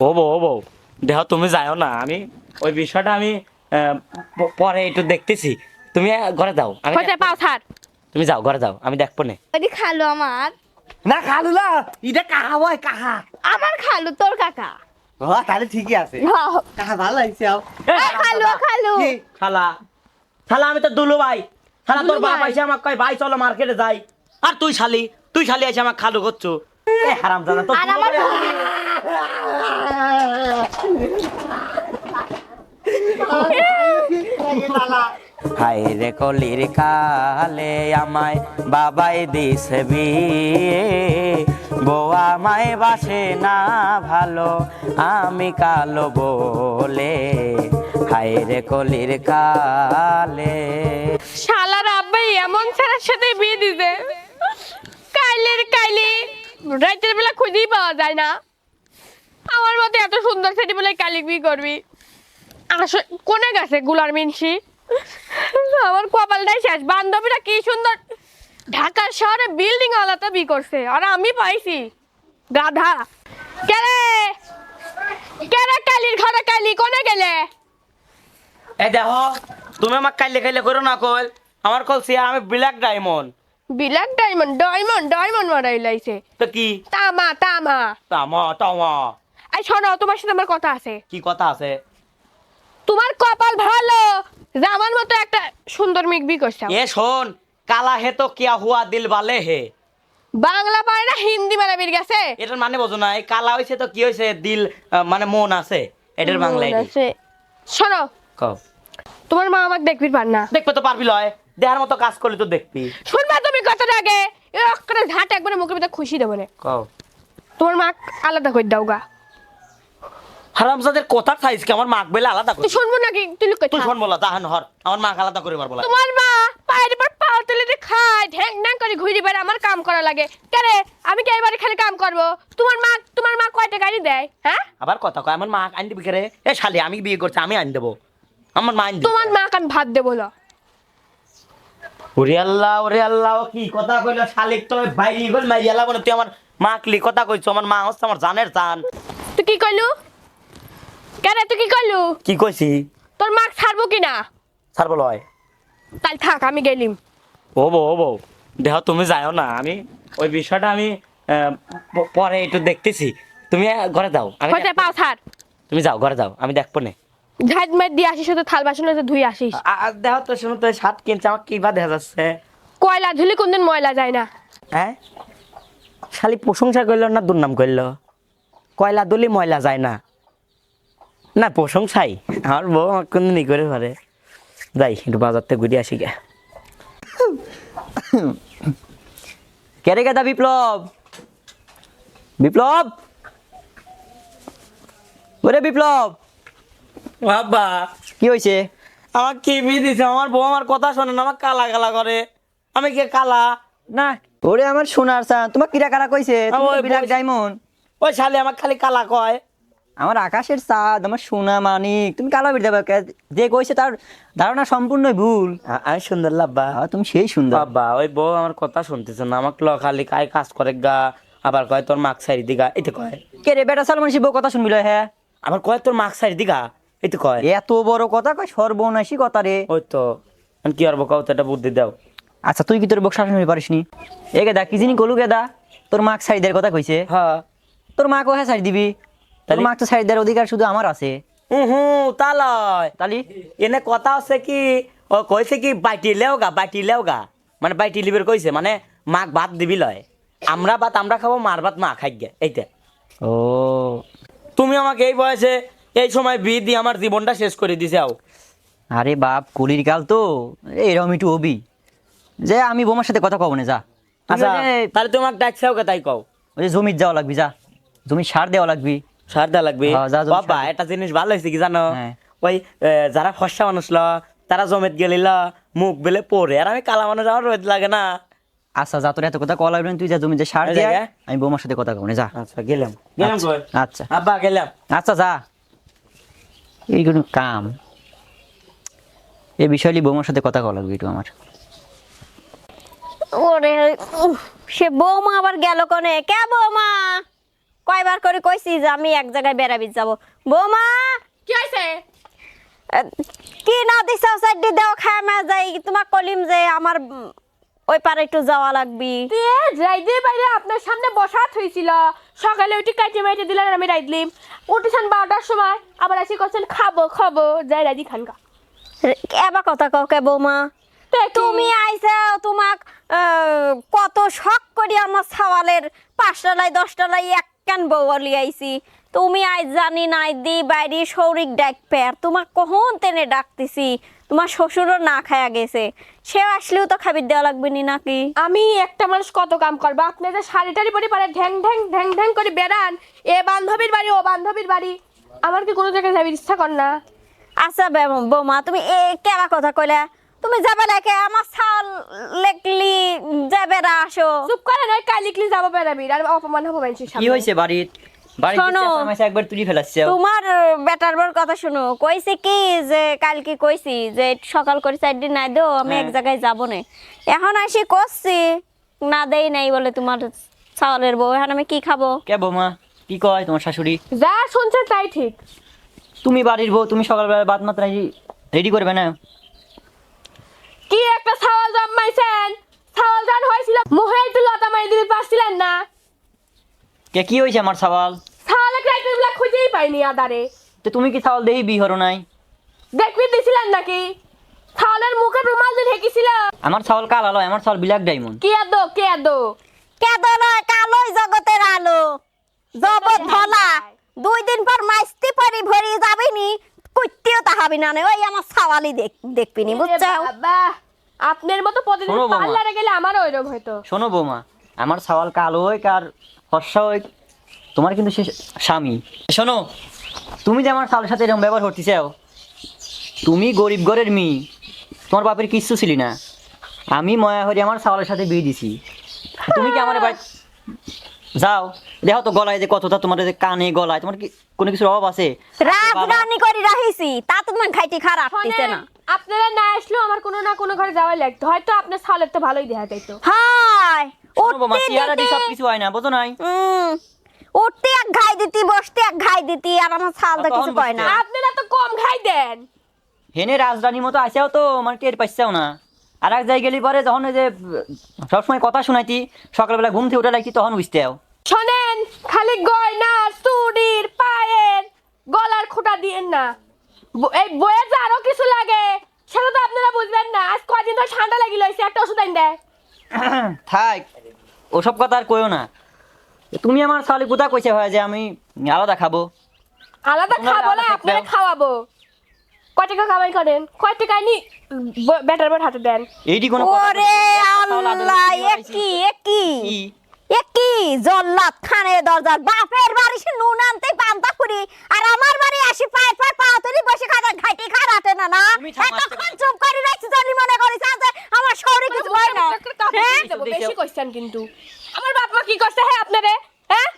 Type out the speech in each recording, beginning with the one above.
ও বউ ও বউ দেহ তুমি যাও না। আমি ওই বিষয়টা আমি আহ, পরে একটু দেখতেছি। তুমি ঘরে যাও আমি হইতে পাও ছাড়। তুমি যাও ঘরে যাও আমি দেখব না। ওই খালু আমার। না খালু না। এটা কাহা ভাই কাহা। আমার খালু তোর কাকা। ও তাহলে ঠিকই আছে। হ্যাঁ। কাহা ভালো লাগছে আও। খালু খালু। খালা খালা আমি তো দুলু ভাই। খালা তোর বাপ ভাই? আমাকে কয় ভাই চলো মার্কেটে যাই। আর তুই শালি তুই শালি আইসে আমাকে খালু করছ। হারাম জানা তো হাই রে কলির কালে আমায় বাবাই দিছে বিয়ে। বউ আমায় বাসে না ভালো আমি কালো বলে। হাই রে কলির কালে। শালার আব্বাই এমন ছেলের সাথে বিয়ে দিছে। কাইলের কাইলি। রাতের বেলা খুঁজেই পাওয়া যায় না। আমার মতে এত সুন্দর ছেলে বলে কালি বিয়ে করবি। আসলে কোনে গেছে গুলার মিনসি? আমার কপালটাই শেষ। বান্ধবীরা কি সুন্দর। ঢাকার শহরে বিল্ডিং আলাদা বি করছে। আর আমি পাইছি। গাধা। কেরে কেরে কালির ঘরে কালি? কোনে গেলে? এ দেখো, তুমি আমাকে কাইলে কাইলে করো না কল। আমার কল সিয়া, আমি black diamond black diamond diamond diamond মারাই লাইছে। তো কি? তামা তামা। তামা তামা। এই শোনো তোমার সাথে আমার কথা আছে। কি কথা আছে? তোমার কপাল ভালো। যে আমার মতো একটা সুন্দর মেঘ বি করছে। এ শোন কালা হে তো কিয়া হুয়া দিল বালে হে। বাংলা পারে না হিন্দি মারা বের গেছে। এটার মানে বোঝো না এই কালা হয়েছে তো কি হয়েছে দিল আহ, মানে মন আছে। এটার বাংলায় আছে। শোনো কও। তোমার মা আমাকে দেখবি পার না। দেখবে তো পারবি লয়। দেহার মতো কাজ করলে তো দেখবি। শুনবা তুমি কথাটা আগে? একটা ঝাঁট একবারে মুখের ভিতরে খুশি দেবো না। কও। তোমার মা আলাদা করে দাও গা। হারামজাদের কথার সাইজ কি? আমার মাক বেলে আলাদা করে তুই শুনব নাকি তুই লুক তুই শোন বলা তাহান হর। আমার মাক আলাদা করে তোমার মা পায়ের উপর পাও তুলে দিয়ে খায় ঢ্যাং ঢ্যাং করে ঘুরি বেড়ে আমার কাম করা লাগে। কেরে আমি কি এবারে খালি কাম করব? তোমার মা তোমার মা কয়টা গাড়ি দেয় হ্যাঁ? আবার কথা কয় আমার মা দিবি রে? এ শালি আমি বিয়ে করছি আমি আইন দেবো। আমার মা আইন দিবে তোমার মাকে আমি ভাত দেবো না ওরে আল্লাহ ওরে আল্লাহ কি কথা কইলো? শালিক তো বাইরে গল মাই এলা বলে তুই আমার মাকলি কথা কইছো আমার মা হচ্ছে আমার জানের জান। তুই কি কইলু? কেরে তুই কি কইলু? কি কইছি? তোর মাক ছাড়বো কি না বলো হয় তাই থাক আমি গেলিম। ও বউ ও বউ দেহ তুমি যাও না আমি ওই বিষয়টা আমি পরে একটু দেখতেছি। তুমি ঘরে যাও। আমি হইতে পাও ছাড়। তুমি যাও ঘরে যাও আমি দেখব না। ঝাঁট মার দিয়ে আসিস শুধু থাল বাসন হচ্ছে ধুই আসিস। দেহ তো শুনো তো শার্ট কিনছে আমার কি বা দেখা যাচ্ছে। কয়লা ধুলি কোনদিন ময়লা যায় না। হ্যাঁ? খালি প্রশংসা করল না দুর্নাম করল? কয়লা দলি ময়লা যায় না। না প্রশংসাই। আমার বউ আমার কোনদিন ই করে পারে। যাই একটু বাজার থেকে ঘুরে আসি গে। কেরে গেদা বিপ্লব? বিপ্লব? ওরে বিপ্লব! বাবা। কি হয়েছে? আমার কি বিয়ে দিছে? আমার বউ আমার কথা শোনে না আমার কালা কালা করে। আমি কে কালা? না। ওরে আমার সোনার চা তোমার কিরা কারা কইছে? তুমি বিলাক ডায়মন্ড। ওই শালি আমার খালি কালা কয়। আমার আকাশের চাঁদ আমার সোনা মানিক তুমি কালা বের দেবে যে কইছে তার ধারণা সম্পূর্ণই ভুল। আ- আমি সুন্দর লাভবা আ, তুমি সেই সুন্দর। বাবা ওই বউ আমার কথা শুনতেছে না আমাকে ল খালি কাই কাজ করে গা আবার কয় তোর মাক সাইড দিগা এই তো কয়। কে রে বেটা সালমান শিব কথা শুনবিল হ্যাঁ? আবার কয় তোর মাক সাইড দিগা? এই তো কয়। এত বড় কথা কয় সর্বনাশী কথা রে। ওই তো আমি কি কাউ একটা বুদ্ধি দাও। আচ্ছা তুই কি তোর বক শাসন পারিস নি? এ গেদা কি জিনি কলু গেদা? তোর মাক সাইডের কথা কইছে। হ্যাঁ। তোর মাকে হ্যাঁ সাইড দিবি। তোর মাক তো সাইড দেওয়ার অধিকার শুধু আমার আছে। তা লয় তালি। এনে কথা আছে কি ও কইছে কি বাইটি লেও গা বাইটি লেও গা। মানে বাইটি লিবের কইছে মানে মাক ভাত দিবি লয়। আমরা ভাত আমরা খাব মার ভাত মা খাই গে এইটা ও। তুমি আমাকে এই বয়সে এই সময় বিয়ে দিয়ে আমার জীবনটা শেষ করে দিছে আও। আরে বাপ কলির কাল তো। এরকম একটু হবি। যে আমি বোমার সাথে কথা কব না যা। আচ্ছা তাহলে তোমাকে ডাকছাও কে তাই কও? ওই যে জমির যাওয়া লাগবি যা। জমি সার দেওয়া লাগবি। সার দেওয়া লাগবে? হ্যাঁ, বাবা। একটা জিনিস ভালো হয়েছে কি জানো? হ্যাঁ। ওই যারা ফর্সা মানুষ ল তারা জমেত গেলিল মুখ বেলে পড়ে। আর আমি কালা মানুষ আমার রোদ লাগে না। আচ্ছা যা তোর এত কথা কওয়া লাগবে তুই যা জমি যে সার দিয়ে আমি বোমার সাথে কথা কব না যা। আচ্ছা গেলাম। গেলাম আচ্ছা? আচ্ছা। আব্বা গেলাম। আচ্ছা যা। এই কোনো কাম। এই বিষয়টি বৌমার সাথে কথা কওয়া একটু আমার। ওরে সে বৌমা আবার গেল কোনে? কে বৌমা? কয়বার করে কইছি যে আমি এক জায়গায় বেড়াবি যাব। বৌমা? কি আহ, কি না দিছ? সাইডে দাও খায় মা যাই। তোমাক কলিম যে আমার ওই পারে একটু যাওয়া লাগবি। রাইদে বাইরে আপনার সামনে বসা হয়েছিল সকালে উঠে কাটিয়ে মাইটে দিলেন আর আমি রাইদলিম উঠেছেন বারোটার সময় আবার আসি করছেন খাব খাব যাই রাইদি খানকা এবার কথা কও কে বৌমা? তুমি আইসা তোমাক কত শখ করি আমার ছাওয়ালের পাঁচটালাই দশটালাই এক কেন বৌলি আইছি। তুমি আজ জানি নাই দি বাইরে সৌরিক ডাক পের তোমাক কখন তেনে ডাকতেছি? তোমার শ্বশুরও না খায়া গেছে। সে আসলেও তো খাবির দেওয়া লাগবে নি নাকি? আমি একটা মানুষ কত কাম করব? আপনি যে শাড়ি টাড়ি পরে পারে ঢ্যাং ঢ্যাং ঢ্যাং ঢ্যাং করে বেড়ান এ বান্ধবীর বাড়ি ও বান্ধবীর বাড়ি। আমার কি কোনো জায়গায় যাবির ইচ্ছা কর না? আচ্ছা বৌমা তুমি এ কেবা কথা কইলা? তুমি যাবে লাগে আমার ছাল লেকলি যাবে না আসো। চুপ করে নয় কালিকলি যাব বেড়াবি আর অপমান হব মানুষের কি হয়েছে বাড়ির? শোনো। একবার তুলি ফেলাচ্ছে। তোমার বেটার বর কথা শুনো। কইছে কি যে কালকে কইছি যে সকাল করে চার দিন নাই দো আমি এক হ্যাঁ। জায়গায় যাব না। এখন আসি করছি না দেই নাই বলে তোমার চাওয়ালের বউ। এখন আমি কি খাব? কে বৌমা? কি কয় তোমার শাশুড়ি? যা শুনছে তাই ঠিক। তুমি বাড়ির বউ তুমি সকালবেলা বাদ মাত্রা রেডি করবে না? কি একটা ছাওয়াল জন্মাইছেন? ছাওয়াল জান হয়েছিল মুহে একটু লতা মারি দিতে পারছিলেন না। কে কি হয়েছে আমার সওয়াল ছাওয়ালগুলা খুঁজেই পাইনি আদারে। তো তুমি কি সওয়াল দেই বি হরো নাই? দেখবি দিছিলেন নাকি? ছাওয়ালের মুখে রুমাল দিয়ে ঢেকেছিল আমার সওয়াল কাল আলো আমার সওয়াল ব্ল্যাক ডায়মন্ড। কে এদো কে এদো কেদলা কালোই জগতের আলো। জগৎ ধলা দুই দিন পর মাইস্তি পরি ভরি যাবিনি কুত্তিও তাহাবি না নে, ওই আমার সাওয়ালি দেখ দেখবিনি বুঝছ? বাবা আপনার মতো প্রতিদিন। পার্লারে গেলে আমারও ওইরকম হয়তো শোনো বৌমা আমার সওয়াল কালো হোক আর ফর্সা হোক তোমার কিন্তু সে স্বামী। শোনো তুমি যে আমার সালের সাথে এরকম ব্যবহার করতে চাও তুমি গরিব ঘরের মেয়ে। তোমার বাপের কিচ্ছু ছিলি না। আমি ময়া হরি আমার সাওয়ালের সাথে বিয়ে দিছি। তুমি কি আমার বাড়ি যাও দেখো তো গলায় যে কতটা তোমার যে কানে গলায়। তোমার কি কোনো কিছুর অভাব আছে? রাজরানি করে রাখিছি তা তো তোমার খাইটি খারাপ দিছে না। আপনারা না আসলেও আমার কোনো না কোনো ঘরে যাওয়াই লাগতো। হয়তো আপনার ছাওয়ালের তো ভালোই দেখা যাইতো বৌমা উঠতে চেহারা দিয়ে সব কিছু হয় না বোঝো নাই? হুম, উঠতে এক ঘাই দিতি বসতে এক ঘাই দিতি আর আমার ছাল তো কিছু কয় না। আপনারা তো কম খাই দেন। হেনে রাজধানীর মতো আসেও তো মানে টের পাইছেও না। আর এক জায়গায় গেলি পরে যখন ওই যে সবসময় কথা শোনাইতি সকালবেলা ঘুম থেকে উঠে লাগতি তখন বুঝতেও শোনেন খালি গয়না চুড়ির পায়ের গলার খোঁটা দিয়েন না। এই বইয়ের যে আরও কিছু লাগে সেটা তো আপনারা বুঝবেন না। আজ কয়দিন ধরে ঠান্ডা লাগিল একটা ওষুধ আইন দেয়। থাক ওসব কথা আর কইও না। তুমি আমার শালি কোথা কইছে হয় যে আমি আলাদা খাব। আলাদা খাব না আপনারা খাওয়াবো। কয় টাকা কামাই করেন? কয় টাকা নি ব্যাটার বোর্ড হাতে দেন? এইটি কোনো কথা ওরে আল্লাহ একই একই। একই জল্লাদ খানে দরজার বাপের বাড়ি সে নুন আনতে পান্তা পুরি আর আমার বাড়ি আসি পায়ে পায়ে পা তুলি বসে খাতা ঘাটি খারাতে না না। এতক্ষণ চুপ করে রাখছি জানি মনে করিস আমার শহরে কিছু হয় না। হ্যাঁ? বেশি কইছেন কিন্তু। আমার বাপ মা কি করছে? হ্যাঁ আপনারে? হ্যাঁ?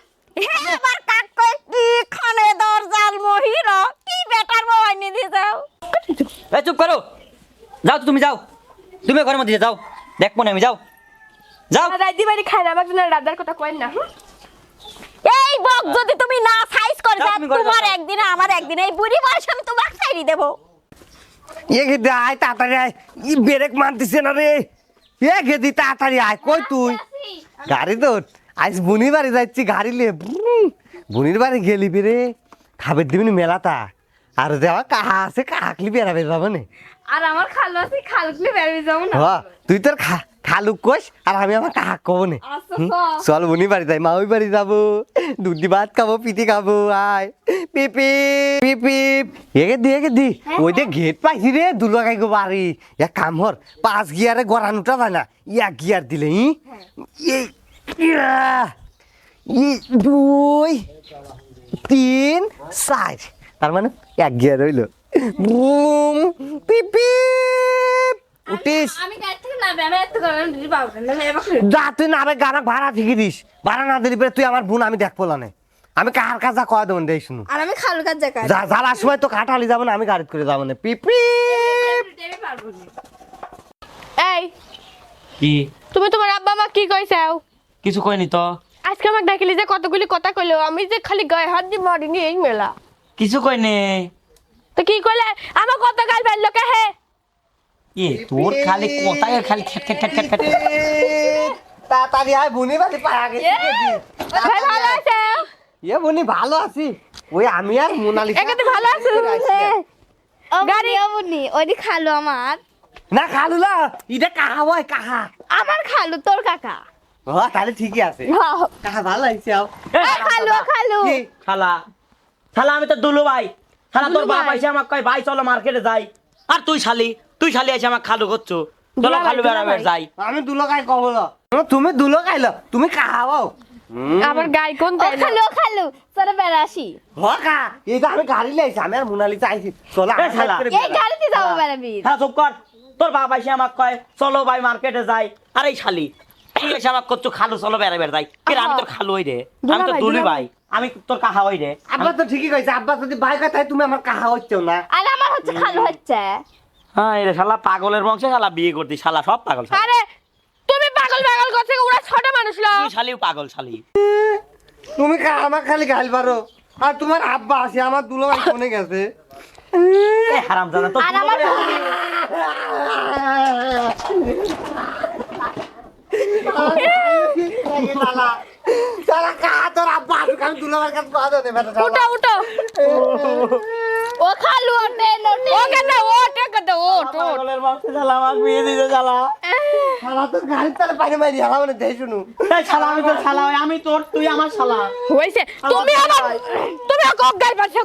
এবার কাক কই কি খানে দরজাল মহিরা? কি বেটার বই নি দি যাও? এই চুপ। করো। যাও তো তুমি যাও। তুমি ঘরের মধ্যে যাও। দেখব না আমি যাও। যাও। রাইদি বাড়ি খায় না রাদার কথা কয়েন না? এই বক যদি তুমি না সাইজ করে যাও দাও তুমি ঘরে যাও, তোমার একদিন আমার একদিন এই বুড়ি বয়সে আমি তোমাকে ছাইরি দেবো। এ গেদি আয় তাড়াতাড়ি আয়। ই ব্রেক মারতেছে না রে। এ গেদি তাড়াতাড়ি আয়। কই তুই? গাড়ি তো আজ বুনির বাড়ি যাচ্ছি গাড়ি ব্রুম। বুনির বাড়ি গেলি রে। খাবার দিবি মেলাটা আর দেওয়া কাহা আছে কাহাকলি বেড়াবে যাব না। আর আমার খালু আছে খালকলি বেড়াবে যাব না। তুই তোর খা খালুক কোষ আর আমি আমার কাহাক কবো না আচ্ছা। চল। বুনি বাড়ি যাই মাউই বাড়ি যাব। দুধি ভাত খাব পিঠি খাব আয়। পিপি পিপি এগে দি এগে দি। ওই যে গেট পাইছি রে দুলাগাই গো বাড়ি। এক কাম হর পাঁচ গিয়ারে গড়ানোটা যায় না ইয়া গিয়ার দিলে ই? ই দুই তিন চার। তার মানে এক গিয়ার রইল বুম পিপি। উঠিস। আমি যা তুই ভাড়া ঠিকই দিস। ভাড়া না দিলি তুই আমার বোন দেখব না আমি কার কাজ যা কয়া দেবেন দেই শুনু। আর আমি খালু কাজ সময় তো কাটালি যাব না আমি গাড়ি করে যাব না। পিপি এই। কি? তুমি তোমার আব্বা মা কি কইছাও? কিছু কয়নি তো। আজকে আমাকে ডাকিলি যে কতগুলি কথা কইলো আমি যে খালি গায়ে হাত দিয়ে মরিনি এই মেলা। কিছু কই নে তো কি কইলে? আমার কত গাল ফেলল কে হে? এ তোর খালি কোথায় খালি খ্যাট খ্যাট খ্যাট খ্যাট খ্যাট তাড়াতাড়ি আয় বুনি বাড়ি পায়া গেছি ভাই ভালো আছে? এ বুনি ভালো আছি। ওই আমি আর মোনালিসা ভালো আছে গাড়ি অবনি ওইদি খালু আমার। না খালু না এটা কাহা হয় কাহা। আমার খালু তোর কাকা। ও তাহলে ঠিকই আছে। কাহা ভালো লাগছে আও। খালু খালু। কি? শালা শালা আমি তো দুলু ভাই। শালা তোর বাপ আইসে আমাকে কয় ভাই চলো মার্কেটে যাই। আর তুই শালি? তুই শালি আইসে আমাকে খালু করছ। চলো খালু বেড়াবে যাই। আমি দুলো গাই কব তুমি দুলো গাইল তুমি কাহাও আমার গায়ে কোন তাই? খালু খালু। তোর বেড়াসি হকা এই যে আমি গাড়ি লাইছি আমি আর মোনালিসা আইছি। চলো। এই গাড়িতে যাব বেড়াবি হ্যাঁ চুপ কর। তোর বাপ আইসে আমাকে কয় চলো ভাই মার্কেটে যাই। আর এই শালি তুই এসে আমাকে করছ খালু চলো বেড়া বেড়া যাই। কিরে আমি তোর খালু হই রে? আমি তো ভাই, দুলি ভাই। আমি তোর কাহা হই রে? আব্বা তো ঠিকই কইছে আব্বা যদি ভাই কয় তাই তুমি আমার কাহা হচ্ছো না। আর আমার হচ্ছে খালু হচ্ছে। হ্যাঁ রে শালা পাগলের বংশে শালা বিয়ে করতি শালা সব পাগল শালা। আরে তুমি পাগল পাগল করছে ওরা ছোট মানুষ লোক। তুই শালিও পাগল শালি। তুমি কা- আমার খালি গাইল পারো আর তোমার আব্বা আছে আমার দুলো ভাই ফোনে গেছে। এ হারাম জানা তো আর আমার তারা কাহা তোর আব্বা আসুক আমি দুলো ভাইয়ের কাছে পাওয়া যাবে না উঠো উঠো। ও খালু ওটে নোটে ও কেন ও টেক দে ও টো পাগলের বংশে শালা আমাকে বিয়ে দিতে শালা শালা তো গাড়ি তালে পানি মারি হালা মানে দেই শুনু। শালা আমি তোর শালা আমি তোর তুই আমার শালা। হইছে তুমি আমার তুমি কক গাল পাচ্ছ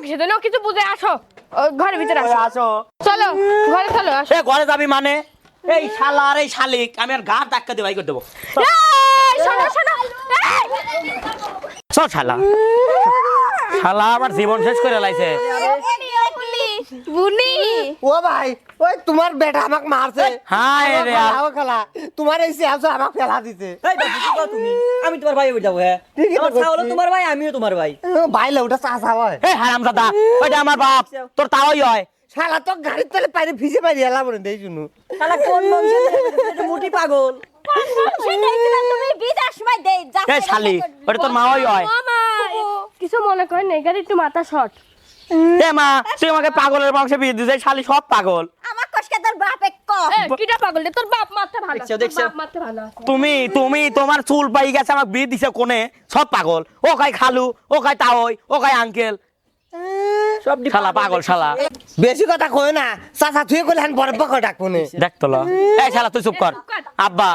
কিছু বুঝে আসো। ঘরের ভিতরে ওই আসো। আসো। চলো ঘরে চলো আসো। ঘরে যাবি মানে? এই শালা আর এই শালিক আমি আর ঘাট ধাক্কা দিয়ে বাই করে দেবো। এই, শোনো শোনো। চল শালা। শালা আমার জীবন শেষ করে লাইছে। বুনি। ও ভাই ওই তোমার বেটা আমাকে মারছে। হায় রে। খেলা। তোমার এই সিয়াসো আমাকে ফেলা দিছে। এই বাবু, তুমি? আমি তোমার ভাই যাব হ্যাঁ? আমার তোমার ভাই আমিও তোমার ভাই। ভাই ওটা চাষা হয়। এই হারাম দাদা ওইটা আমার বাপ তোর তাওই হয়। শালা তো গাড়ির তলে ভিজে হেলা মানে দেই শুনু। শালা কোন বংশের এটা মোটি পাগল। শালি ওটা তোর মাওই হয়। কিছু মনে করেন না এখানে একটু মাথা শর্ট। এ মা তুই আমাকে পাগলের বংশে বিয়ে দিতে শালি সব পাগল। আমার কষ্টে তোর বাপে ক। কিটা পাগল রে? তোর বাপ মারতে ভালো দেখছ, দেখছ? বাপ মারতে ভালো আছে। তুমি তুমি তোমার চুল পাই গেছে আমাকে বিয়ে দিছে কোনে? সব পাগল। ও খাই খালু ও খাই তাওই ও খাই আঙ্কেল। সব শালা পাগল শালা। বেশি কথা কই না চাচা তুই কইলে হান বড় দেখ তো ল। এই শালা তুই চুপ কর। আব্বা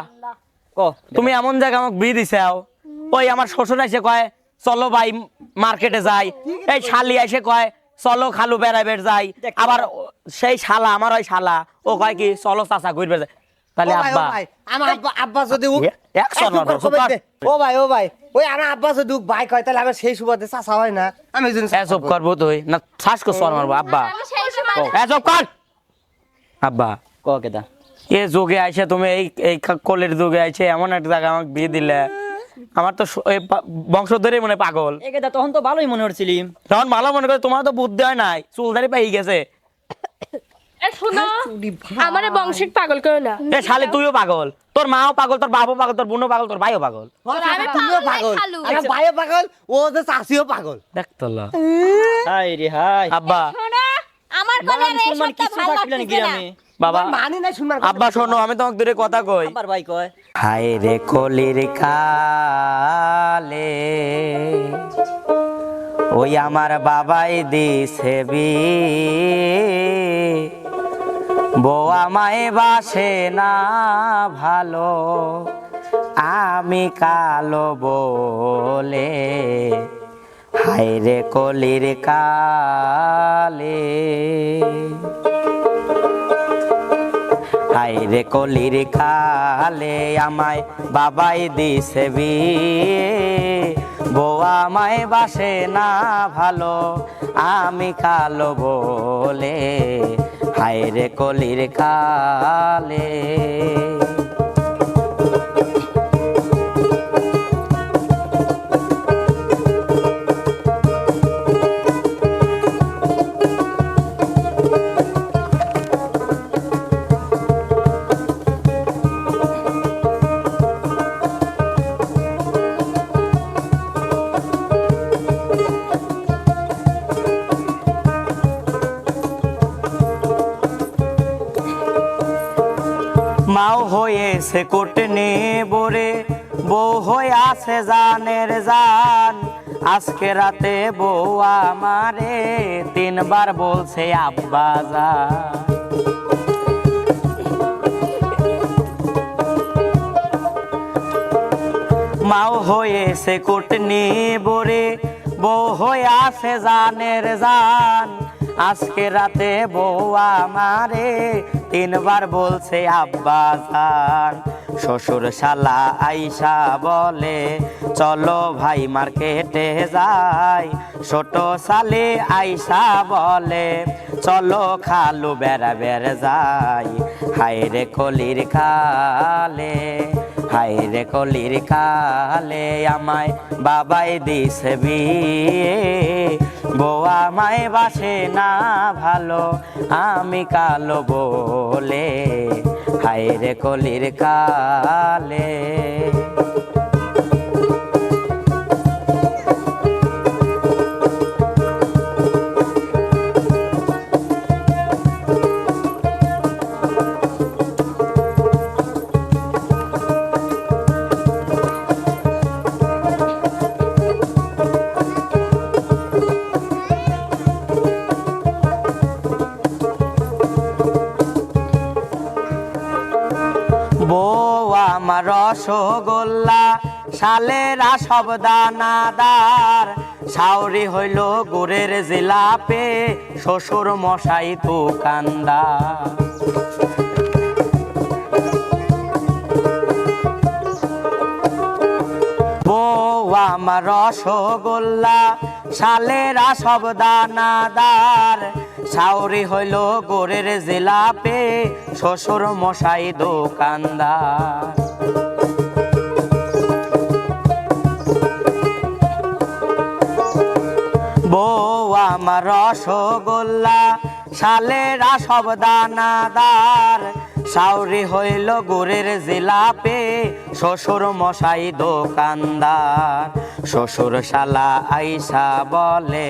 ক তুমি এমন জায়গা আমাকে বিয়ে দিছে ওই আমার শ্বশুর এসে কয় চলো ভাই মার্কেটে যাই। এই শালি এসে কয় চলো খালু বেড়াই বেড় যাই আবার সেই শালা আমার ওই শালা ও কয় কি চলো চাচা ঘুরবে যাই। তাহলে আব্বা আমার আব্বা আব্বা যদি। ও ভাই ও ভাই ওই আমার আব্বা যদি ভাই কয় তাহলে আমার সেই সুবাদে চাচা হয় না। আমি একজন এ করব তুই না শ্বাস কর সর মারবো আব্বা। আমি সেই সময় ও, এ চুপ কর। আব্বা ক কেদা এ যুগে আইসে তুমি এই এই কলের যুগে আইসে এমন একটা জায়গা আমাকে বিয়ে দিলে। আমার তো এই মনে পাগল। এ কেদা তখন তো ভালোই মনে হচ্ছিলি। তখন ভালো মনে করে তোমার তো বুদ্ধি হয় নাই চুলদারি পাই গেছে। এ শোনো আমারে বংশিক পাগল করো না। এ শালি তুইও পাগল। তোর মাও পাগল তোর বাবু পাগল তোর বোনও পাগল তোর ভাইও পাগল। আমি তুমিও পাগল। আমার ভাইও পাগল ও যে চাষিও পাগল। দেখ তো ল। হাই রে হাই। আব্বা। আমার কোনে মান রে সত্যি ভালো থাকলে না। গ্রামে বাবা। মানি নাই শুনবার আব্বা শোনো আমি তোমাকে দূরে কথা কই। আমার ভাই কয় হায় রে কলির কালে, ওই আমার বাবাই দিছে বিয়ে। বউ আমায় বাসে না ভালো, আমি কালো বলে হায় রে কলির কালে হাই রে কলির কালে আমায় বাবাই দিছে বিয়ে বউ আমায় বাসে না ভালো, আমি কালো বলে। হায় রে কলির কালে। মাও হয়েছে কোটনে বরে বউ হয়ে আছে জানের জান। আজকে রাতে বউ আমারে তিনবার বলছে, আব্বা জান মাও হয়েছে কোটনি বরে বউ হয়ে আছে জানের জান। আজকে রাতে বউ আমারে তিনবার বলছে, আব্বা জান শ্বশুর শালা আইসা বলে, চলো ভাই মার্কেটে যাই। ছোট সালে আইসা বলে, চলো খালু বেড়া বেড়ে যাই। হাইরে কলির খালে। হাই রে কলির কালে আমায় বাবাই দিছে বিয়ে। বউ আমায় বাসে না ভালো, আমি কালো বলে। হাই রে কলির কালে শালেরা সব দানাদার সাউরি হইল গুড়ের জিলাপে, শ্বশুর মশাই দোকানদার বউ আমার রসগোল্লা, শালেরা সব দানাদার সাউরি হইল গোরের জিলাপে, শ্বশুর মশাই দোকানদার আমার রসগোল্লা, শালেরা সব দানাদার। সাউরি হইল গুড়ের জিলাপে, শ্বশুর মশাই দোকানদার। শ্বশুর শালা আইসা বলে,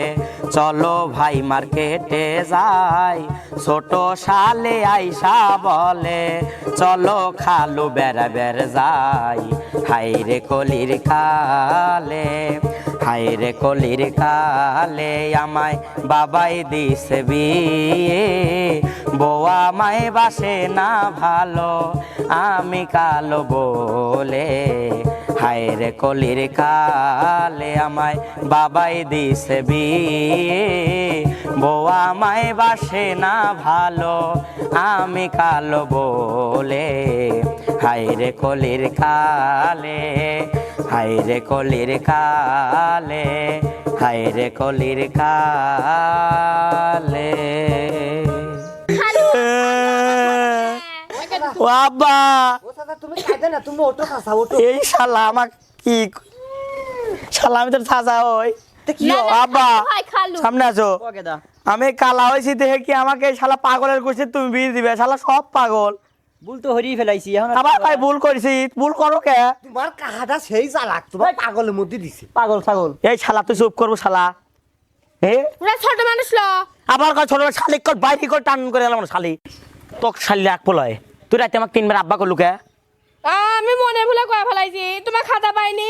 চলো ভাই মার্কেটে যাই। ছোট শালে আইসা বলে, চলো খালু বেড়া বেড় যাই। হাইরে কলির খালে হাইরে কলির কালে আমায় বাবাই দিছে বিয়ে। বউ আমায় বাসে না ভালো, আমি কালো বলে হাইরে কলির কালে আমায় বাবাই দিছে বিয়ে বউ আমায় বাসে না ভালো, আমি কালো বলে। হাইরে কলির কালে হাইরে কলির কালে হাইরে কলির কালে ও আব্বা। ও দাদা তুমি কাঁদে না তুমি ওটো কাঁচা ওটো। এই শালা আমাক কি শালা আমি তোর চাচা ওই আব্বা সামনে আছো আমি কালা হয়েছি দেখে কি আমাকে এই শালা পাগলের করছে তুমি বিয়ে দিবে? শালা সব পাগল। ভুল তো হরিয়ে ফেলাইছি এখন আবার ভাই ভুল করেছি ভুল করো কে? তোমার কাহাটা সেই চালাক তোমার পাগলের মধ্যে দিছে। পাগল ছাগল। এই শালা তুই চুপ করব শালা। হে ছোট মানুষ ল। আবার ছোট শালিক কর বাইরে কর টান করে এলাম শালি তোক শালি এক পলয় তুই রাতে আমাকে তিনবার আব্বা করলু কে। আমি মনে ভুলে কয়ে ফেলাইছি তোমার খাতা পাইনি।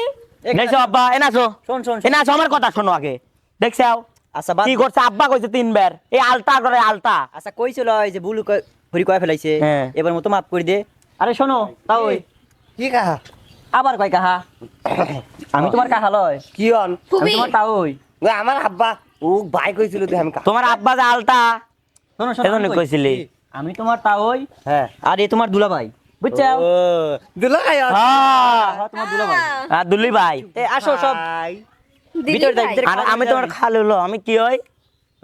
দেখছ আব্বা এনাছো শোন শোন। এনাছো আমার কথা শোনো আগে। দেখছাও আচ্ছা বাদ। কি করছে আব্বা কইছে তিনবার এই আলতা করে আলতা। আচ্ছা কইছিল ওই যে ভুল কই- হরি কয় ফেলাইছে হ্যাঁ। এবার মতো মাফ করে দে। আরে শোনো তাও ওই কি কাহা? আবার কয় কাহা? আমি তোমার কাহা লয়। কি অন তোমার তাও ওই আমার আব্বা। ও ভাই কইছিল তুই আমি তোমার আব্বা যে আলতা। শোনো শোনো। কইছিলি আমি তোমার তাও ওই হ্যাঁ। আর এ তোমার দুলা ভাই বুঝছ হ্যাঁ হ্যাঁ, তোমার দুলা ভাই আর দুলি ভাই এ আসো সব। ভিতরে যাই, আর আমি তোমার খালু লো আমি কি হই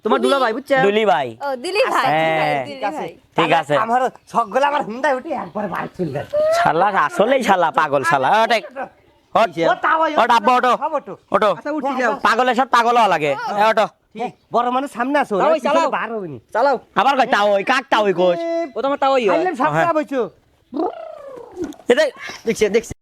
তোমার দুলা ভাই বুঝছ? দুলি ভাই ও দিলি ভাই হ্যাঁ। দিলি ঠিক আছে। আমার সকলে আমার হুন্ডায় উঠে একবার চলে শালা আসলেই শালা পাগল শালা। ওটা আব্বা আচ্ছা পাগলের সব পাগল লাগে। এ, ওটো বড় মানুষ সামনে আসো ওই চালাও। বার হবিনি চালাও আবার কই তাও ওই কাক তা ওই কোচ ও তোমার তাও ওই হয়। হ্যাঁ। বইছো এটা দেখছি দেখছি